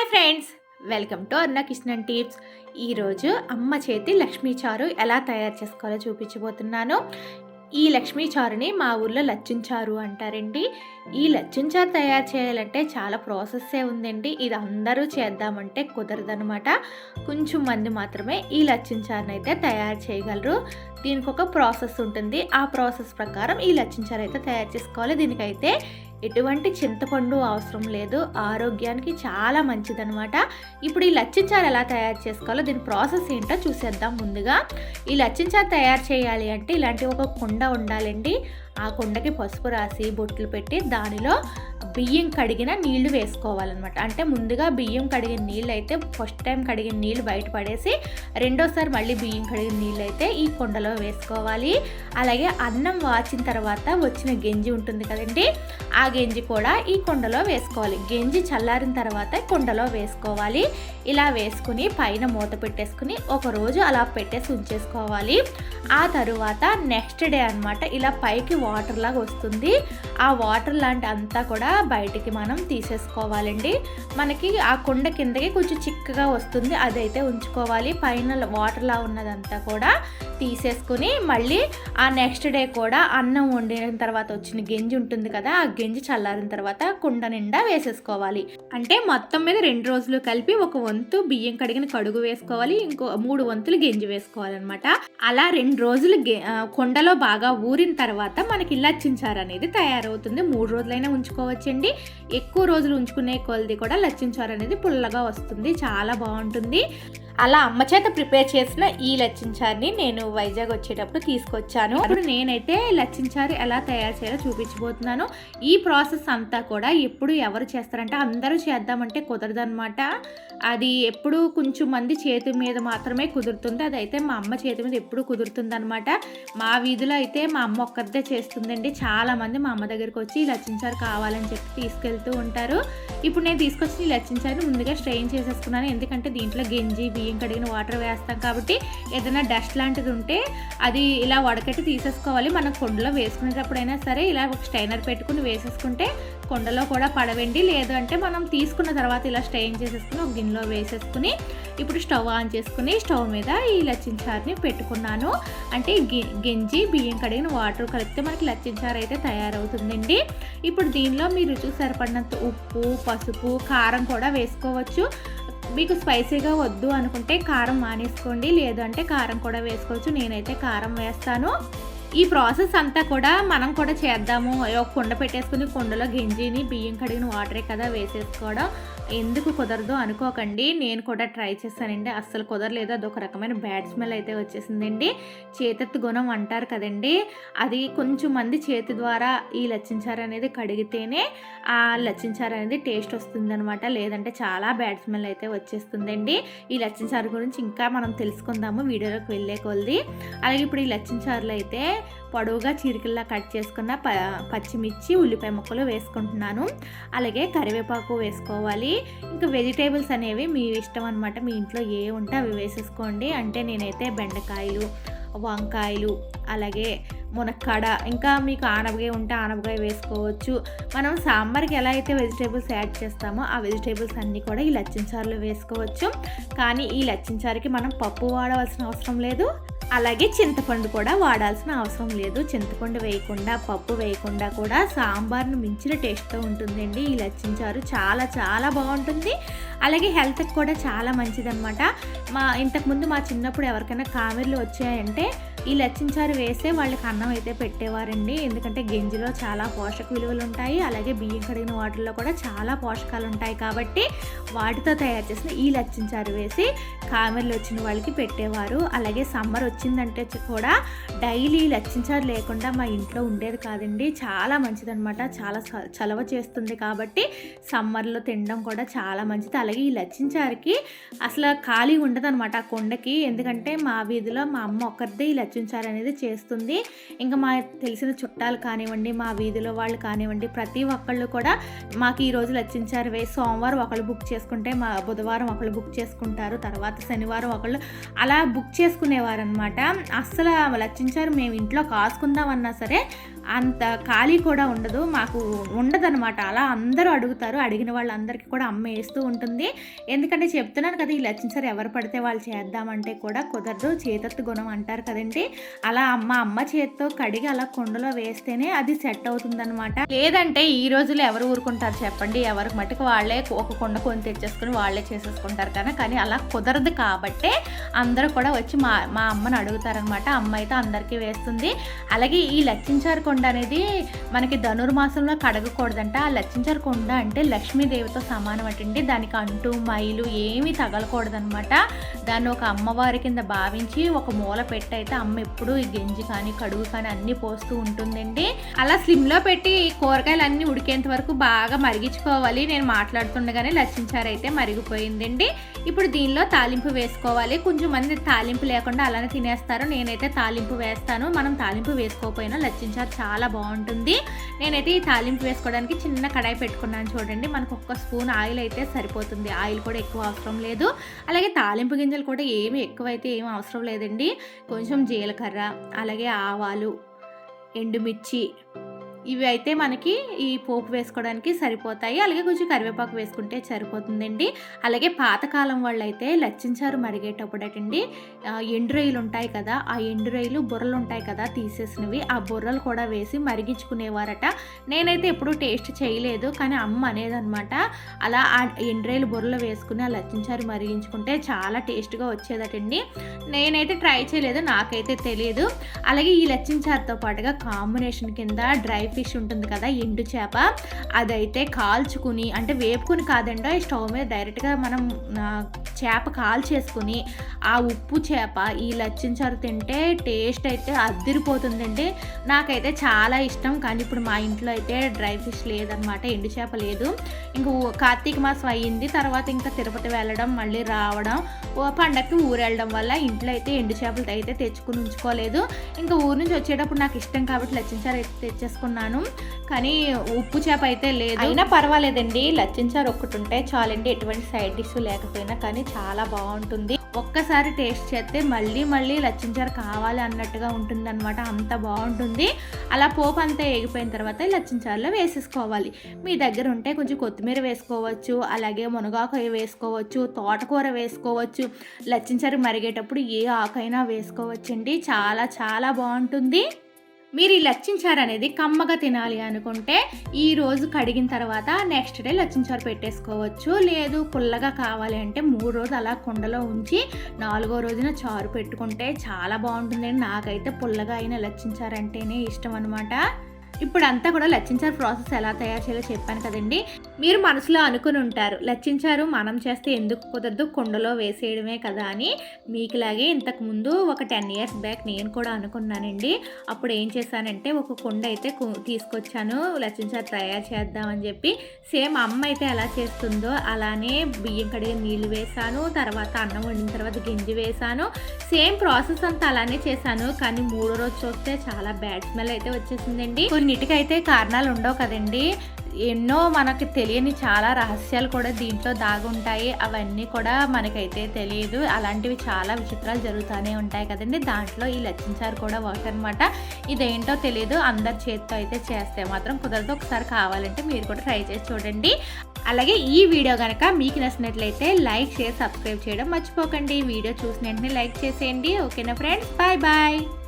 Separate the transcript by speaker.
Speaker 1: Hi friends welcome to అన్న కిష్ణన్ tips. ఈరోజు అమ్మ చేతి లక్ష్మీ చారు ఎలా తయారు చేసుకోవాలో చూపించబోతున్నాను. ఈ లక్ష్మీ చారుని మా ఊర్లో లచ్చించారు అంటారండి. ఈ లచ్చించారు తయారు చేయాలంటే చాలా ప్రాసెస్సే ఉందండి. ఇది అందరూ చేద్దామంటే కుదరదనమాట కొంచెం మంది మాత్రమే ఈ లచ్చించారుని అయితే తయారు చేయగలరు. దీనికి ఒక ప్రాసెస్ ఉంటుంది. ఆ ప్రాసెస్ ప్రకారం ఈ లచ్చించారు అయితే తయారు చేసుకోవాలి. దీనికైతే ఎటువంటి చింతపండు అవసరం లేదు. ఆరోగ్యానికి చాలా మంచిదనమాట ఇప్పుడు ఈ లచ్చించారు ఎలా తయారు చేసుకోవాలో దీని ప్రాసెస్ ఏంటో చూసేద్దాం ముందుగా. ఈ లచ్చించారు తయారు చేయాలి అంటే ఇలాంటి ఒక కుండ ఉండాలండి. ఆ కుండకి పసుపు రాసి బొట్లు పెట్టి దానిలో బియ్యం కడిగిన నీళ్ళు వేసుకోవాలన్నమాట. అంటే ముందుగా బియ్యం కడిగిన నీళ్ళు అయితే ఫస్ట్ టైం కడిగిన నీళ్ళు బయట పడేసి రెండోసారి మళ్ళీ బియ్యం కడిగిన నీళ్ళు అయితే ఈ కుండలో వేసుకోవాలి. అలాగే అన్నం వాచిన తర్వాత వచ్చిన గెంజి ఉంటుంది కదండి ఆ గెంజి కూడా ఈ కుండలో వేసుకోవాలి. గెంజి చల్లారిన తర్వాత కుండలో వేసుకోవాలి. ఇలా వేసుకుని పైన మూత పెట్టేసుకుని ఒక రోజు అలా పెట్టేసి ఉంచేసుకోవాలి. ఆ తరువాత నెక్స్ట్ డే అనమాట ఇలా పైకి వాటర్ లాగా వస్తుంది. ఆ వాటర్ లాంటి అంతా కూడా బయటికి మనం తీసేసుకోవాలండి. మనకి ఆ కుండ కిందకి కొంచెం చిక్కగా వస్తుంది. అదైతే ఉంచుకోవాలి. పైన వాటర్ లా ఉన్నదంతా కూడా తీసేసుకుని మళ్ళీ ఆ నెక్స్ట్ డే కూడా అన్నం వండిన తర్వాత వచ్చిన గెంజి ఉంటుంది కదా ఆ గెంజి చల్లారిన తర్వాత కుండ నిండా వేసేసుకోవాలి. అంటే మొత్తం మీద రెండు రోజులు కలిపి ఒక వంతు బియ్యం కడిగిన కడుగు వేసుకోవాలి ఇంకో మూడు వంతులు గెంజి వేసుకోవాలన్నమాట. అలా రెండు రోజులు కొండలో బాగా ఊరిన తర్వాత మనకి ఇలా చారు అనేది తయారవుతుంది. మూడు రోజులైనా ఉంచుకోవచ్చండి. ఎక్కువ రోజులు ఉంచుకునే కొలది కూడా లచ్చించారు అనేది పుల్లగా వస్తుంది. చాలా బాగుంటుంది. అలా అమ్మ చేత ప్రిపేర్ చేసిన ఈ లచ్చించారిని నేను వైజాగ్ వచ్చేటప్పుడు తీసుకొచ్చాను. ఇప్పుడు నేనైతే లచ్చించారు ఎలా తయారు చేయాలో చూపించబోతున్నాను. ఈ ప్రాసెస్ అంతా కూడా ఎప్పుడు ఎవరు చేస్తారంటే అందరూ చేద్దామంటే కుదరదనమాట అది ఎప్పుడు కొంచెం మంది చేతి మీద మాత్రమే కుదురుతుంది. అదైతే మా అమ్మ చేతి మీద ఎప్పుడు కుదురుతుంది అనమాట మా వీధిలో అయితే మా అమ్మ ఒక్కరిదే చేస్తుందండి. చాలా మంది మా అమ్మ దగ్గరికి వచ్చి లచ్చించారు కావాలని చెప్పి తీసుకెళ్తూ ఉంటారు. ఇప్పుడు నేను తీసుకొచ్చి లచ్చించారు ముందుగా స్ట్రెయిన్ చేసేసుకున్నాను. ఎందుకంటే దీంట్లో గింజి బియ్యం కడిగిన వాటర్ వేస్తాం కాబట్టి ఏదైనా డస్ట్ లాంటిది ఉంటే అది ఇలా వడకట్టి తీసేసుకోవాలి. మనం కొండలో వేసుకునేటప్పుడైనా సరే ఇలా ఒక స్టైనర్ పెట్టుకుని వేసేసుకుంటే కొండలో కూడా పడవండి లేదు అంటే మనం తీసుకున్న తర్వాత ఇలా స్టెయిన్ చేసేసుకుని ఒక గిన్నెలో వేసేసుకుని ఇప్పుడు స్టవ్ ఆన్ చేసుకుని స్టవ్ మీద ఈ లచ్చించారుని పెట్టుకున్నాను. అంటే గెంజి బియ్యం కడిగిన వాటర్ కలిపితే మనకి లచ్చించారు అయితే తయారవుతుందండి. ఇప్పుడు దీనిలో మీరు రుచి సరిపడినంత ఉప్పు పసుపు కారం కూడా వేసుకోవచ్చు. మీకు స్పైసీగా వద్దు అనుకుంటే కారం మానేసుకోండి. లేదు అంటే కారం కూడా వేసుకోవచ్చు. నేనైతే కారం వేస్తాను. ఈ ప్రాసెస్ అంతా కూడా మనం కూడా చేద్దాము. ఒక కుండ పెట్టేసుకుని కుండలో గింజిని బియ్యం కడిగిన వాటరే కదా వేసేసుకోవడం. ఎందుకు కుదరదు అనుకోకండి. నేను కూడా ట్రై చేస్తానండి అస్సలు కుదరలేదు. అదొక రకమైన బ్యాడ్ స్మెల్ అయితే వచ్చేసిందండి. చేతెత్తు గుణం అంటారు కదండి. అది కొంచెం మంది చేతి ద్వారా ఈ లచ్చించారు అనేది కడిగితేనే ఆ లచ్చించారు అనేది టేస్ట్ వస్తుందనమాట లేదంటే చాలా బ్యాడ్ స్మెల్ అయితే వచ్చేస్తుందండి. ఈ లచ్చించారు గురించి ఇంకా మనం తెలుసుకుందాము వీడియోలోకి వెళ్ళే కొలది. అలాగే ఇప్పుడు ఈ లచ్చించారులు అయితే పొడవుగా చీరికల్లా కట్ చేసుకున్న ప పచ్చిమిర్చి ఉల్లిపాయ ముక్కలు వేసుకుంటున్నాను. అలాగే కరివేపాకు వేసుకోవాలి. ఇంకా వెజిటేబుల్స్ అనేవి మీ ఇష్టం అనమాట మీ ఇంట్లో ఏ ఉంటే అవి వేసేసుకోండి. అంటే నేనైతే బెండకాయలు వంకాయలు అలాగే మునక్కాడ ఇంకా మీకు ఆనపకాయ ఉంటే ఆనపకాయ వేసుకోవచ్చు. మనం సాంబార్కి ఎలా అయితే వెజిటేబుల్స్ యాడ్ చేస్తామో ఆ వెజిటేబుల్స్ అన్నీ కూడా ఈ లచ్చించారులో వేసుకోవచ్చు. కానీ ఈ లచ్చించారుకి మనం పప్పు వాడవలసిన అవసరం లేదు. అలాగే చింతపండు కూడా వాడాల్సిన అవసరం లేదు. చింతపండు వేయకుండా పప్పు వేయకుండా కూడా సాంబార్ను మించిన టేస్ట్తో ఉంటుందండి. ఈ లచ్చించారు చాలా చాలా బాగుంటుంది. అలాగే హెల్త్కి కూడా చాలా మంచిదన్నమాట. మా ఇంతకుముందు మా చిన్నప్పుడు ఎవరికైనా కామెర్లు వచ్చాయంటే ఈ లచ్చించారు వేస్తే వాళ్ళకి అన్నం అయితే పెట్టేవారండి. ఎందుకంటే గింజలో చాలా పోషక విలువలు ఉంటాయి. అలాగే బియ్యం కడిగిన వాటిల్లో కూడా చాలా పోషకాలు ఉంటాయి కాబట్టి వాటితో తయారు చేసిన ఈ లచ్చించారు వేసి కామెర్లు వచ్చిన వాళ్ళకి పెట్టేవారు. అలాగే సమ్మర్ వచ్చిందంటే కూడా డైలీ లచ్చించారు లేకుండా మా ఇంట్లో ఉండేది కాదండి. చాలా మంచిదనమాట చాలా చలవ చేస్తుంది కాబట్టి సమ్మర్లో తినడం కూడా చాలా మంచిది. అలాగే ఈ లచ్చించారుకి అసలు ఖాళీ ఉండదు అనమాట ఆ కొండకి. ఎందుకంటే మా వీధిలో మా అమ్మ ఒక్కరిదే ఈ లచ్చించారు అనేది చేస్తుంది. ఇంకా మా తెలిసిన చుట్టాలు కానివ్వండి మా వీధిలో వాళ్ళు కానివ్వండి ప్రతి ఒక్కళ్ళు కూడా మాకు ఈరోజు లచ్చించారు వే సోమవారం ఒకళ్ళు బుక్ చేసుకుంటే మా బుధవారం ఒకళ్ళు బుక్ చేసుకుంటారు. తర్వాత శనివారం ఒకళ్ళు అలా బుక్ చేసుకునేవారు అనమాట అస్సలు లచ్చించారు మేము ఇంట్లో కాసుకుందామన్నా సరే అంత ఖాళీ కూడా ఉండదు. మాకు ఉండదనమాట అలా అందరూ అడుగుతారు. అడిగిన వాళ్ళందరికీ కూడా అమ్మ వేస్తూ ఉంటుంది. ఎందుకంటే చెప్తున్నాను కదా ఈ లచ్చించారు ఎవరు పడితే వాళ్ళు చేద్దామంటే కూడా కుదరదు. చేతత్తు గుణం అంటారు కదండి. అలా అమ్మ అమ్మ చేత్తో కడిగి అలా కుండలో వేస్తేనే అది సెట్ అవుతుందన్నమాట. లేదంటే ఈ రోజుల్లో ఎవరు ఊరుకుంటారు చెప్పండి. ఎవరికి మటుకు వాళ్ళే ఒక కుండ కొని తెచ్చేసుకుని వాళ్ళే చేసేసుకుంటారు కానీ కానీ అలా కుదరదు కాబట్టే అందరూ కూడా వచ్చి మా మా అమ్మని అడుగుతారనమాట అమ్మ అయితే అందరికీ వేస్తుంది. అలాగే ఈ లచ్చించారు కొండ అనేది మనకి ధనుర్మాసంలో కడగకూడదంట. ఆ లచ్చించారు కొండ అంటే లక్ష్మీదేవితో సమానం అటండి. దానికి అంటూ మైలు ఏమీ తగలకూడదనమాట దాన్ని ఒక అమ్మవారి కింద భావించి ఒక మూల పెట్టి అయితే అమ్మ ఎప్పుడు ఈ గెంజి కానీ కడుగు కానీ అన్నీ పోస్తూ ఉంటుందండి. అలా స్లిమ్లో పెట్టి కూరగాయలు అన్నీ ఉడికేంత వరకు బాగా మరిగించుకోవాలి. నేను మాట్లాడుతుండగానే లచ్చించారు అయితే మరిగిపోయిందండి. ఇప్పుడు దీనిలో తాలింపు వేసుకోవాలి. కొంచెం మంది తాలింపు లేకుండా అలానే తినేస్తారు. నేనైతే తాలింపు వేస్తాను. మనం తాలింపు వేసుకోకపోయినా లచ్చించారు చాలా బాగుంటుంది. నేనైతే ఈ తాలింపు వేసుకోవడానికి చిన్న కడాయి పెట్టుకున్నాను చూడండి. మనకు ఒక్క స్పూన్ ఆయిల్ అయితే సరిపోతుంది. ఆయిల్ కూడా ఎక్కువ అవసరం లేదు. అలాగే తాలింపు గింజలు కూడా ఏమి ఎక్కువైతే ఏమి అవసరం లేదండి. కొంచెం జీ జీలకర్ర అలాగే ఆవాలు ఎండుమిర్చి ఇవి అయితే మనకి ఈ పోపు వేసుకోవడానికి సరిపోతాయి. అలాగే కొంచెం కరివేపాకు వేసుకుంటే సరిపోతుందండి. అలాగే పాతకాలం వాళ్ళు అయితే లచ్చించారు మరిగేటప్పుడటండి. ఎండు రొయ్యలు ఉంటాయి కదా ఆ ఎండు రొయ్యలు బుర్రలు ఉంటాయి కదా తీసేసినవి ఆ బుర్రలు కూడా వేసి మరిగించుకునేవారట. నేనైతే ఎప్పుడూ టేస్ట్ చేయలేదు కానీ అమ్మ అనేదనమాట అలా ఆ ఎండు రొయ్యలు బుర్రలు వేసుకుని ఆ లచ్చించారు మరిగించుకుంటే చాలా టేస్ట్గా వచ్చేదటండి. నేనైతే ట్రై చేయలేదు నాకైతే తెలియదు అలాగే ఈ లచ్చించారుతో పాటుగా కాంబినేషన్ కింద డ్రై ఫిష్ ఉంటుంది కదా ఎండు చేప. అదైతే కాల్చుకుని అంటే వేపుకుని కాదండి స్టవ్ మీద డైరెక్ట్గా మనం చేప కాల్చేసుకుని ఆ ఉప్పు చేప ఈ లచ్చించారు తింటే టేస్ట్ అయితే అద్దిరిపోతుందండి నాకైతే చాలా ఇష్టం. కానీ ఇప్పుడు మా ఇంట్లో అయితే డ్రై ఫిష్ లేదనమాట. ఎండు చేప లేదు. ఇంక కార్తీక మాసం అయ్యింది. తర్వాత ఇంకా తిరుపతి వెళ్ళడం మళ్ళీ రావడం పండగకి ఊరు వెళ్ళడం వల్ల ఇంట్లో అయితే ఎండు చేపలు అయితే తెచ్చుకుని ఉంచుకోలేదు. ఇంకా ఊరు నుంచి వచ్చేటప్పుడు నాకు ఇష్టం కాబట్టి లచ్చించారు అయితే తెచ్చేసుకున్నాను. కానీ ఉప్పు చేప అయితే లేదు. అయినా పర్వాలేదండి. లచ్చించారు ఒక్కటి ఉంటే చాలండి. ఎటువంటి సైడ్ డిష్ లేకపోయినా కానీ చాలా బాగుంటుంది. ఒక్కసారి టేస్ట్ చేస్తే మళ్ళీ మళ్ళీ లచ్చించారు కావాలి అన్నట్టుగా ఉంటుందన్నమాట. అంత బాగుంటుంది. అలా పోపు అంతా ఎగిపోయిన తర్వాత లచ్చించారులో వేసేసుకోవాలి. మీ దగ్గర ఉంటే కొంచెం కొత్తిమీర వేసుకోవచ్చు అలాగే మునగాకు వేసుకోవచ్చు తోటకూర వేసుకోవచ్చు. లచ్చించారు మరిగేటప్పుడు ఏ ఆకైనా వేసుకోవచ్చండి. చాలా చాలా బాగుంటుంది. మీరు ఈ లచ్చించారు అనేది కమ్మగా తినాలి అనుకుంటే ఈ రోజు కడిగిన తర్వాత నెక్స్ట్ డే లచ్చించారు పెట్టేసుకోవచ్చు. లేదు పుల్లగా కావాలి అంటే మూడు రోజులు అలా కుండలో ఉంచి నాలుగో రోజున చారు పెట్టుకుంటే చాలా బాగుంటుందండి. నాకైతే పుల్లగా అయిన లచ్చించారంటేనే ఇష్టం అనమాట ఇప్పుడు అంతా కూడా లచ్చించారు ప్రాసెస్ ఎలా తయారు చేయాలో చెప్పాను కదండి. మీరు మనసులో అనుకుని ఉంటారు లచ్చించారు మనం చేస్తే ఎందుకు కుదరదు కుండలో వేసేయడమే కదా అని. మీకులాగే ఇంతకుముందు ఒక టెన్ ఇయర్స్ బ్యాక్ నేను కూడా అనుకున్నానండి. అప్పుడు ఏం చేశానంటే ఒక కుండ అయితే తీసుకొచ్చాను లచ్చించారు తయారు చేద్దామని చెప్పి. సేమ్ అమ్మ అయితే ఎలా చేస్తుందో అలానే బియ్యం కడిగి నీళ్ళు వేసాను తర్వాత అన్నం వండిన తర్వాత గింజి వేసాను సేమ్ ప్రాసెస్ అంతా అలానే చేశాను కానీ మూడో రోజు చూస్తే చాలా బ్యాడ్ స్మెల్ అయితే వచ్చేసిందండి. కొన్నిటికైతే కారణాలు ఉండవు కదండి. ఎన్నో మనకు తెలియని చాలా రహస్యాలు కూడా దీంట్లో దాగుంటాయి. అవన్నీ కూడా మనకైతే తెలియదు. అలాంటివి చాలా విచిత్రాలు జరుగుతూనే ఉంటాయి కదండి. దాంట్లో ఈ లచ్చించారు కూడా ఒకటి అనమాట ఇదేంటో తెలియదు అందరి చేతితో అయితే చేస్తే మాత్రం కుదరదు. ఒకసారి కావాలంటే మీరు కూడా ట్రై చేసి చూడండి. అలాగే ఈ వీడియో కనుక మీకు నచ్చినట్లయితే లైక్ షేర్ సబ్స్క్రైబ్ చేయడం మర్చిపోకండి. వీడియో చూసిన వెంటనే లైక్ చేసేయండి. ఓకేనా ఫ్రెండ్స్? Bye bye.